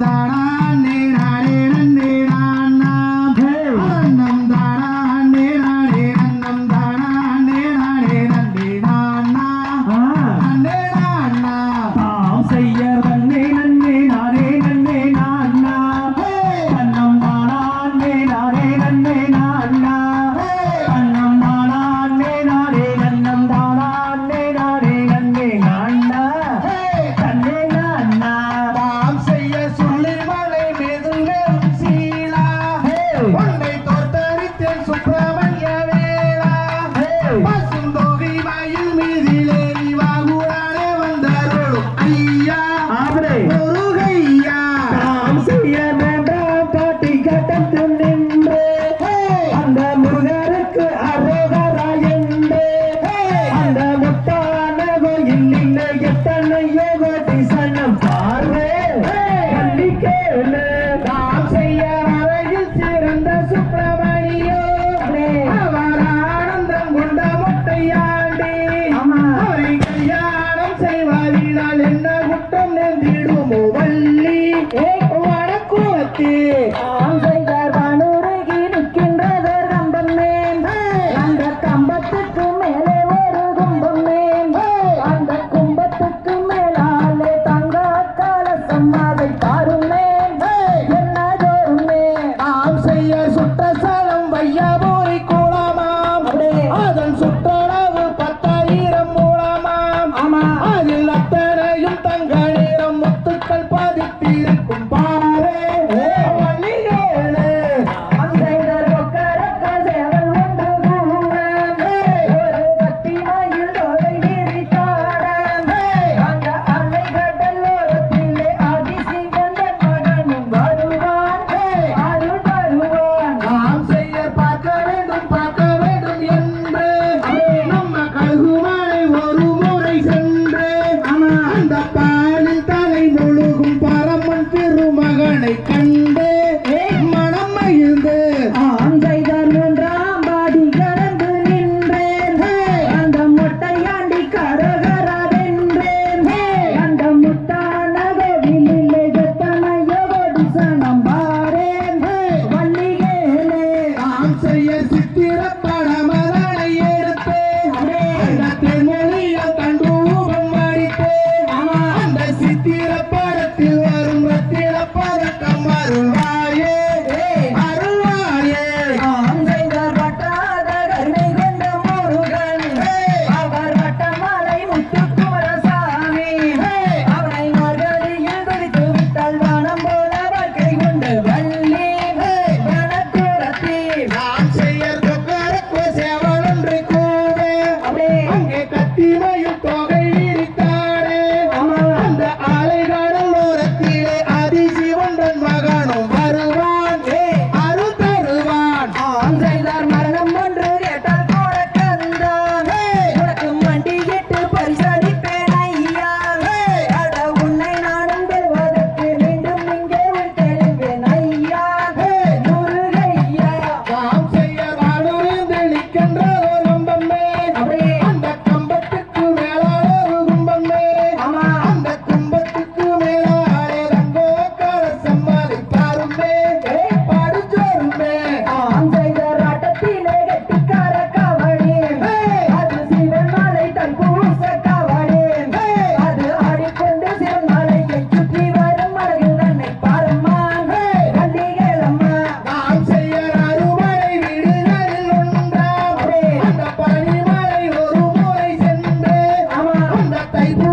That I need. கட்டத்து நின்று அந்த முருகருக்கு அரோகராயன்று அந்த முத்தான கோயில் இல்லை எத்தனையோ கோடி சனம் பார்வே. கேளு நாம் செய்ய அழகில் சிறந்த சுப்பிரமணியோ. அவர் ஆனந்தம் கொண்ட முட்டையாண்டி. அவரை கல்யாணம் செய்வாரினால் என்ன குற்றம் நின்றிடுமோ வள்ளி. ஏ கூத்தி. ஆசைதார் பானு. அந்த பாலில் தலை முழுகும் பரமன் திருமகனை கண்டு மனம் மகிழ்ந்து. ஆந்தைதான் மூன்றாம் பாடி கடந்து நின்றேன். அந்த மொட்டையாண்டி கரகரவென்றேன் அந்த முத்தான கோவிலில் எத்தனையோடு சனம் பாரேன். வள்ளிகேளே ஆம் செய்ய சித்திரப்படம் baby.